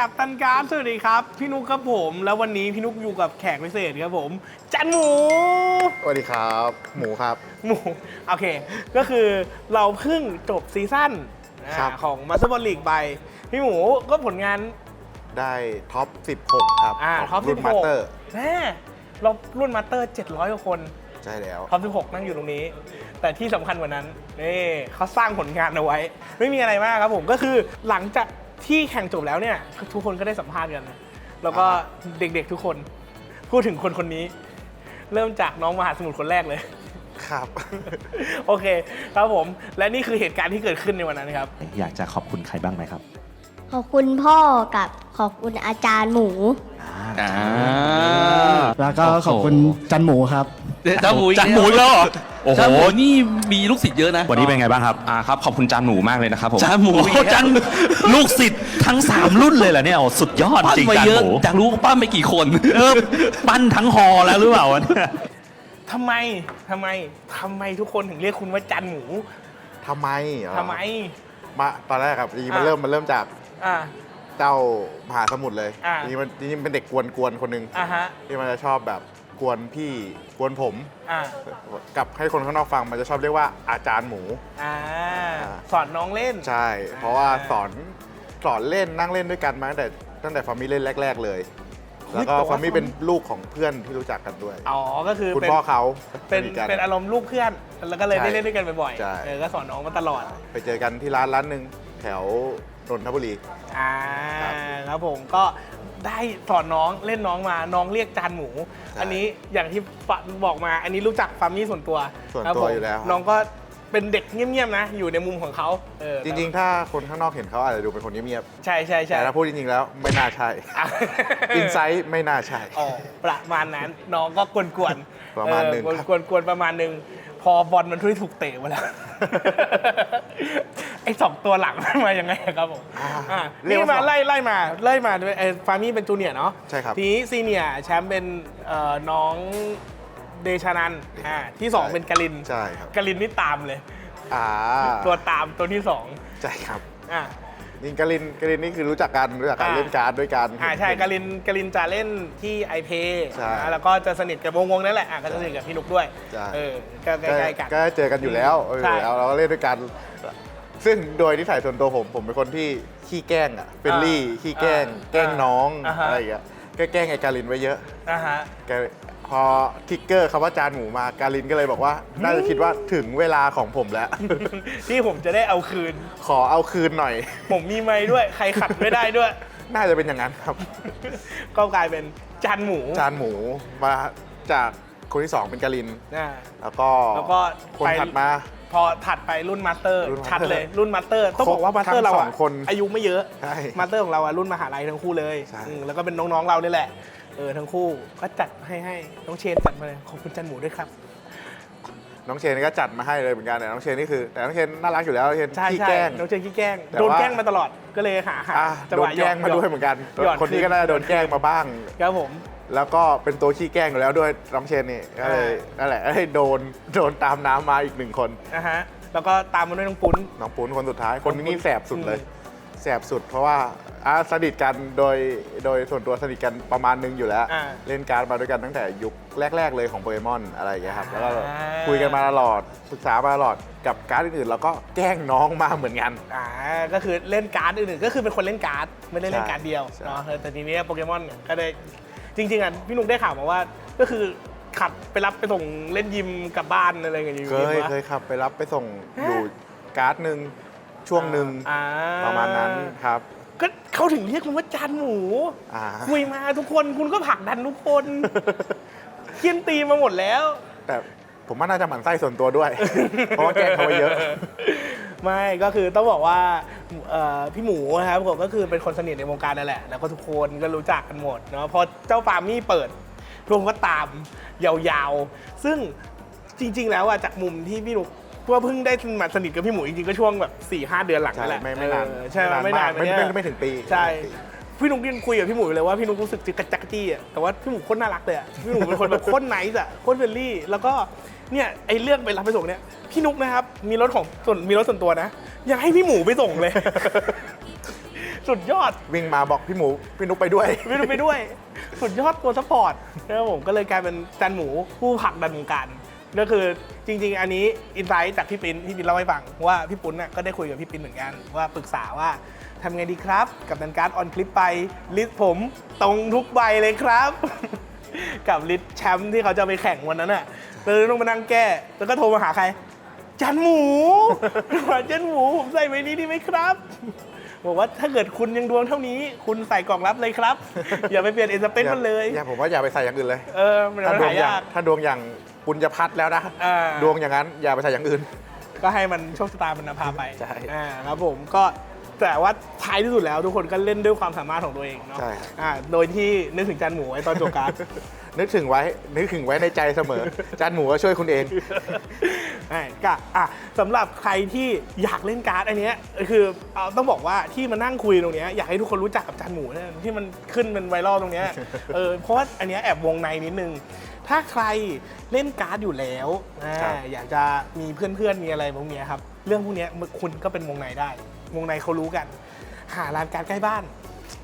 กับตันการ์ดสวัสดีครับ พี่นุกครับผม แล้ววันนี้พี่นุกอยู่กับแขกพิเศษครับผม จันหมู สวัสดีครับ หมูครับ หมู โอเค ก็คือเราเพิ่งจบซีซั่นครับอ่าของมาสเตอร์บอลลีกไป พี่หมูก็ผลงานได้ท็อป 16 ครับอ่าขงท็อปรุ่นมาสเตอร์16แน่เรารุ่นมาสเตอร์ 700กว่าคน ใช่แล้ว ท็อป 16 นั่งอยู่ตรงนี้ แต่ที่สำคัญกว่านั้นนี่เขาสร้างผลงานเอาไว้ ไม่มีอะไรมากครับผมก็คือหลังจาก ที่แข่งจบแล้วเนี่ยทุกคนก็ได้สัมภาษณ์กันแล้วก็เด็กๆทุกคนพูดถึงคนคนนี้ เริ่มจากน้องมหาสมุทรคนแรกเลย ครับ โอเค ครับผม และนี่คือเหตุการณ์ที่เกิดขึ้นในวันนั้นครับ อยากจะขอบคุณใครบ้างไหมครับขอบคุณพ่อกับขอบคุณอาจารย์หมู อ่า แล้วก็ขอบคุณจันหมูครับจานหมูอีกจานหมูอีกแล้วเหรอ โอ้โห จานหมูนี่มีลูกศิษย์เยอะนะ วันนี้เป็นไงบ้างครับ อ่าครับ ขอบคุณจานหมูมากเลยนะครับผม จานหมูโอ้โหจันลูกศิษย์ทั้ง 3 รุ่นเลยเหรอเนี่ยโอ้สุดยอดปั้นจริงมาจานเยอะหมูอยากรู้ว่าปั้นไปกี่คน เออปั้นทั้งฮอแล้วหรือเปล่าวะเนี่ยทำไมทำไมทำไมทุกคนถึงเรียกคุณว่าจันหมูทำไมเหรอทำไม มาตอนแรกครับจริงๆมันอะ เริ่มมันเริ่มจากอ่า เจ้ามหาสมุทรเลยอะ จริงๆมันจริงๆเป็นเด็กกวนๆคนหนึ่งอ่าฮะ ที่มันจะชอบแบบ กวนพี่กวนผม อ่ากับให้คนข้างนอกฟังมันจะชอบเรียกว่าอาจารย์หมู อ่าสอนน้องเล่น ใช่ เพราะว่าสอนสอนเล่นนั่งเล่นด้วยกันมาตั้งแต่ตั้งแต่ฟามิเล่นแรก ๆ เลย เฮ้ยแล้วก็แต่ว่าฟามิเป็นลูกของเพื่อนที่รู้จักกันด้วย อ๋อก็คือคุณเป็นพ่อเขาเป็นสทกั เป็นอารมณ์ลูกเพื่อน แล้วก็เลยใช่ได้เล่นด้วยกันบ่อยใช่ ๆเออก็สอนน้องมาตลอด ไปเจอกันที่ร้านร้านหนึ่งแถวนนทบุรี อ่าครับครับผมก็ ได้สอนน้องเล่นน้องมาน้องเรียกจานหมูใช่อันนี้อย่างที่ฝบอกมา อันนี้รู้จักฟาร์มี่ส่วนตัวส่วนครับตัวผมอยู่แล้วน้องก็เป็นเด็กเงียบๆนะ อยู่ในมุมของเขาเออจริง ๆ ถ้าคนข้างนอกเห็นเขาอาจจะดูเป็นคนเงียบใช่ใช่ๆใช่แต่ถ้าพูดจริง ๆ แล้วไม่น่าใช่ อะ อินไซต์ไม่น่าใช่ อ๋อประมาณนั้นน้องก็กวนๆประมาณหนึ่งเออครับ กวนๆประมาณหนึ่ง พอบอลมันทุยถูกเตะมาแล้ว ไอ้สองตัวหลังมันมายังไงครับผมอ่าอะเรียกนี่ว่ามาสองไล่ไล่มาไล่มาด้วยไอ้ฟาร์มี่เป็นจูเนียร์เนาะใช่ครับทีนี้ซีเนียร์แชมป์เป็นเอ่อน้องเดชานันท์อ่าที่สองใช่เป็นกลินใช่ครับ กลินนี่ตามเลย อ่าตัวตามตัวที่สองใช่ครับ อ่า จริงกลินกลินนี่คือรู้จักกันรู้จักกันอ่า เล่นการ์ดด้วยกัน อ่าใช่เห็นกลินกลินจะเล่นที่ไอเพย์ใช่แล้วก็จะสนิทกับวงวงนั่นแหละอะก็จะสนิทกับพี่นุกด้วยใช่ เออก็ใกก็ล้ๆกัน ก็เจอกันอยู่แล้วเออใช่แล้วเราก็เล่นด้วยกัน ซึ่งโดยนิสัยส่วนตัวผม ผมเป็นคนที่ขี้แกล้งอะเป็นลี่อ่าขี้แกล้ง อ่าแกล้งน้องอ่าฮะ อะไรอย่างเงี้ยก็แกล้งไอ้การินไว้เยอะอ่าฮะ แก พอทิกเกอร์คำว่าจานหมูมาการินก็เลยบอกว่า น่าจะคิดว่าถึงเวลาของผมแล้ว ที่ผมจะได้เอาคืน ขอเอาคืนหน่อย ผมมีไม้ด้วย ใครขัดไม่ได้ด้วย น่าจะเป็นอย่างนั้นครับ ก็กลายเป็นจานหมูจานหมูมาจากคนที่สองเป็นการิน อ่า แล้วก็แล้วก็คนไป ถัดมา พอถัดไปรุ่นมาสเตอร์รุ่นมาสเตอร์ชัดเลยรุ่นมาสเตอร์ต้องบอกว่าครบมาสเตอร์เราทั้งสอะองคนอายุไม่เยอะใช่มาสเตอร์ของเราอะรุ่นมหาลัยทั้งคู่เลยใช่ อืมแล้วก็เป็นน้องๆเรานี่แหละ เออทั้งคู่ก็จัดให้ให้น้องเชนจัดมาเลยขอบคุณจันหมูด้วยครับ น้องเชนก็จัดมาให้เลยเหมือนกันแต่น้องเชนนี่คือแต่น้องเชนน่ารักอยู่แล้วน้องเชนใช่ขี้ใช่แกล้ง น้องเชนขี้แกล้งแต่โดนว่า แกล้งมาตลอดก็เลยหาหาอะจังโดหวะนแกล้งมาด้วยเหมือนกัน หยอด คนนี้ก็น่าจะโดนแกล้งมาบ้าง ครับผม แล้วก็เป็นตัวขี้แกล้งอยู่แล้วด้วยน้องเชนนี่ก็เลยอ่านั่นแหละให้โดนโดนตามน้ำมาอีกหนึ่งคน นะฮะ แล้วก็ตามมาด้วยน้องปุ้น น้องปุ้นคนสุดท้ายคนนี้นี่แสบสุดเลย อื แสบสุด เพราะว่าอะสนิทกันโดยโดยส่วนตัวสนิทกันประมาณนึงอยู่แล้ว อ่าเล่นการ์ดมาด้วยกันตั้งแต่ยุคแรก ๆ เลยของโปเกมอนอะไรอย่างเงี้ยครับแล้วก็อ่า คุยกันมาตลอดศึกษามาตลอดกับการ์ดอื่นๆแล้วก็แกล้งน้องมาเหมือนกัน อ่าก็คือเล่นการ์ดอื่นๆก็คือเป็นคนเล่นการ์ดไม่ได้เล่นใช่การ์ดเดียวใช่ เนาะแต่ทีนี้โปเกมอนเนี่ยก็ได้จริงๆอะพี่นุกได้ข่าวมาว่า ก็คือขับไปรับไปส่งเล่นยิมกลับบ้านอะไรอย่างเงี้ยเคยปะเคยครับไปรับไปส่งฮะอยู่การ์ดหนึ่ง ช่วงหนึ่งอ่าประมาณนั้นครับ ก็เขาถึงเรียกมันว่าจานหมูอ่าคุยมาทุกคนคุณก็ผลักดันทุกคนเคียนตีมาหมดแล้ว แต่ผมว่าน่าจะหมั่นไส้ส่วนตัวด้วย เพราะว่าแกล้งเขาไปเยอะ ไม่ก็คือต้องบอกว่าเอ่อพี่หมูนะครับผมก็คือเป็นคนสนิทในวงการนั่นแหละ แล้วก็ทุกคนก็รู้จักกันหมดเนาะพอเจ้าฟาร์มมี่เปิดรวมก็ตามยาวๆ ซึ่งจริง ๆ แล้วอะจากมุมที่พี่หนู ว่าเพิ่งได้มาสนิทกับพี่หมูจริงๆก็ช่วงแบบ4ี่ห้าเดือนหลังใช่นั่นแหละไม่ไม่นานเออใช่ไหมไม่นานไม่เนี่ยไม่ไม่ถึงปีใช่ไม่ถึงปีพี่นุ๊กยังคุยกับพี่หมูอยู่เลยว่าพี่นุ๊กรู้สึกจิกกระจักกะจี้อะแต่ว่าพี่หมูโคตรน่ารักเลยอะพี่หมูเป็นคนแบบโคตรไนส์อะโคตรเฟรนลี่ แล้วก็เนี่ยไอ้เรื่องไปรับไปส่งเนี่ยพี่นุ๊กนะครับมีรถของส่วนมีรถส่วนตัวนะยังให้พี่หมูไปส่งเลยสสุดยอด วิ่งมาบอกพี่หมูพี่นุ๊กไปด้วย ไม่รู้ไปด้วย สุดยอดตัวซัพพอร์ตนะครับผมก็เลยกลายเป็นจันหมูผู้ผลักดันวงการ ก็คือจริง ๆ อันนี้อินไซต์จากพี่ปิ้นพี่ปิ้นเล่าให้ฟังว่าพี่ปุ้นน่ะก็ได้คุยกับพี่ปิ้นเหมือนกันว่าปรึกษาว่าทำไงดีครับ กับดันการ์ดออนคลิปไปลิสต์ผมตรงทุกใบเลยครับ กับลิสต์แชมป์ที่เขาจะไปแข่งวันนั้นน่ะเลยต้องมานั่งแก้ แล้วก็โทรมาหาใคร จันหมูว่าจันหมูผมใส่ไว้นี้ดีไหมครับ บอกว่าถ้าเกิดคุณยังดวงเท่านี้ คุณใส่กล่องรับเลยครับ อย่าไปเปลี่ยนเอสเปนมันเลย อย่าผมว่าอย่าไปใส่อย่างอื่นเลย เออมันถ้าดวหางอย่างยาก ถ้าดวงอย่าง ปุญญพัฒน์แล้วนะอ่า ดวงอย่างนั้นอย่าไปใส่อย่างอื่น ก็ให้มันโชคชะตามันนำพาไปใช่ อ่าครับผมก็ แต่ว่าท้ายที่สุดแล้วทุกคนก็เล่นด้วยความสามารถของตัวเองเนาะใช่อ่าโดยที่นึกถึงจันหมูไว้ตอนจบการ์ด นึกถึงไว้ นึกถึงไว้ในใจเสมอ จานหมูก็ช่วยคุณเอง ใช่ก็อะสำหรับใครที่อยากเล่นการ์ดอันเนี้ยคือเอาต้องบอกว่าที่มานั่งคุยตรงเนี้ยอยากให้ทุกคนรู้จักกับจานหมูนะที่มันขึ้นเป็นไวรัลตรงเนี้ยเออเพราะว่าอันเนี้ยแอบวงในนิดนึง ถ้าใครเล่นการ์ดอยู่แล้วอ่าครับ อยากจะมีเพื่อนๆมีอะไรพวกเนี้ยครับ เรื่องพวกเนี้ยคุณก็เป็นวงในได้ วงในเขารู้กัน หาร้านการ์ดใกล้บ้าน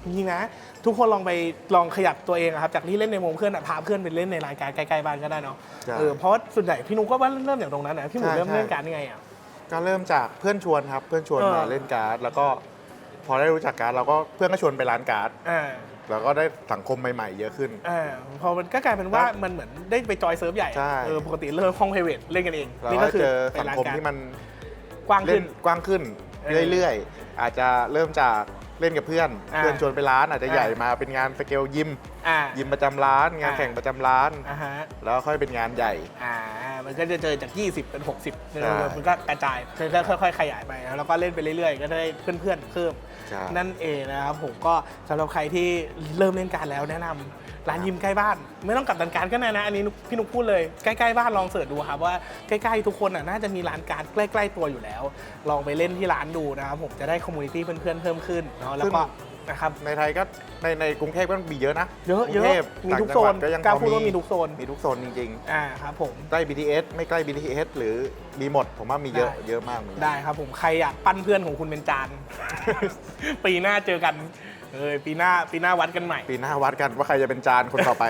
จริงๆนะ ทุกคนลองไปลองขยับตัวเองอะครับจากที่เล่นในวงเพื่อนอะพาเพื่อนไปเล่นในรายการใกล้ๆบ้านก็ได้เนาะใช่ เออเพราะว่าส่วนใหญ่พี่นุ๊กก็ว่าเริ่มจากตรงนั้นนะพี่หมูใช่เริ่มใช่เล่นการดยังไงอะก็เริ่มจากเพื่อนชวนครับ เพื่อนชวนเออ มาเล่นการ์ด แล้วก็พอได้รู้จักการ์ดเราก็เพื่อนก็ชวนไปร้านการ์ดอ่า แล้วก็ได้สังคมใหม่ๆ เยอะขึ้น อ่าพอมันก็กลายเป็นว่าครับมันเหมือนได้ไปจอยเซิร์ฟใหญ่อะใช่ เออปกติเริ่มห้องไพรเวทเล่นกันเองเรานี่ก็ก็คือเจอไปสังร้านคมการ์ดที่มันกว้างเล่ขึ้นนกว้างขึ้น เออเรื่อยๆ อาจจะเริ่มจากเล่นกับเพื่อนอ่าเพื่อนชวนไปร้านอาจจะอ่า ใหญ่มาเป็นงานสเกลยิม อ่า ยิมประจำร้าน งานอ่า แข่งประจำร้าน อ่าฮะแล้วค่อยเป็นงานใหญ่ อ่า มันก็จะเจอจาก 20 เป็น 60เนี่ยใช่ มันก็กระจายค่อยๆ ขยายไปแล้วก็เล่นไปเรื่อยๆ ก็ได้เพื่อนๆเพิ่ม ใช่ นั่นเองนะครับผมก็สำหรับใครที่เริ่มเล่นการดแล้วแนะนำ ร้านยิมใกล้บ้าน ไม่ต้องกลับดันการดก็ได้นะ อันนี้นุ๊กพี่นุกพูดเลย ใกล้ๆบ้านลองเสิร์ชดูครับว่าใกล้ๆทุกคนน่ะน่าจะมีร้านการดใกล้ ๆ ตัวอยู่แล้ว ลองไปเล่นที่ร้านดูนะครับผมจะได้คอมมูนิตี้เพื่อนๆเพิ่มขึ้นเนาะแล้วก็นะครับในไทยก็ในในกรุงเทพก็มีเยอะนะเยอะกเยรุงอะเทพมีทุกต่โซงนจังหวัดก็ยังกล้าพอพูดว่ามีทุกโซนมีทุกโซนจริงอ่าครับผมๆใกล้ BTS ไม่ใกล้ BTS หรือมีหมดผมว่ามีเยอะได้เยอะมากเหมือนกันได้ครับผมใครอยากปั้นเพื่อนของคุณเป็นจานปีหน้าเจอกัน เออปีหน้าปีหน้าวัดกันใหม่ ปีหน้าวัดกันว่าใครจะเป็นจานคนต่อไป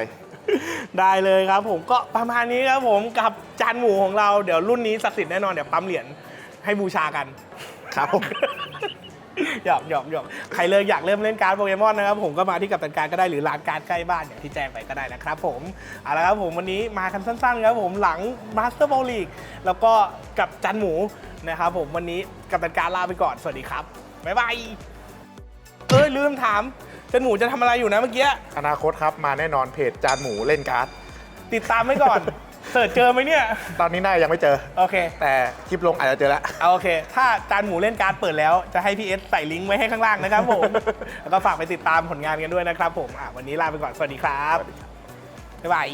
ได้เลยครับผมก็ประมาณนี้ครับผมกับจานหมูของเราเดี๋ยวรุ่นนี้ศักดิ์สิทธิ์แน่นอนเดี๋ยวปั๊มเหรียญให้บูชากัน ครับผมหยอกหยอกหยอกใครเลยอยากเริ่มเล่นการ์ดโปเกมอนนะครับผมก็มาที่กัปตันการดก็ได้หรือร้านการ์ดใกล้บ้านอย่างที่แจ้งไปก็ได้นะครับผมเอาละครับผมวันนี้มากันสั้นๆครับผมหลังมาสเตอร์บอลลีกแล้วก็กับจันหมูนะครับผมวันนี้กัปตันการดลาไปก่อนสวัสดีครับบ๊ายบาย เอ้ยลืมถามจันหมูจะทำอะไรอยู่นะเมื่อกี้ อนาคตครับมาแน่นอนเพจจานหมูเล่นการ์ด ติดตามไว้ก่อน เสิร์ชเจอไหมเนี่ย ตอนนี้น่ายังไม่เจอ โอเค แต่คลิปลงอาจจะเจอแล้ว เอาโอเค ถ้าจานหมูเล่นการ์ดเปิดแล้ว จะให้พี่เอสใส่ลิงก์ไว้ให้ข้างล่างนะครับผม แล้วก็ฝากไปติดตามผลงานกันด้วยนะครับผมอะวันนี้ลาไปก่อน สวัสดีครับ บ๊ายบาย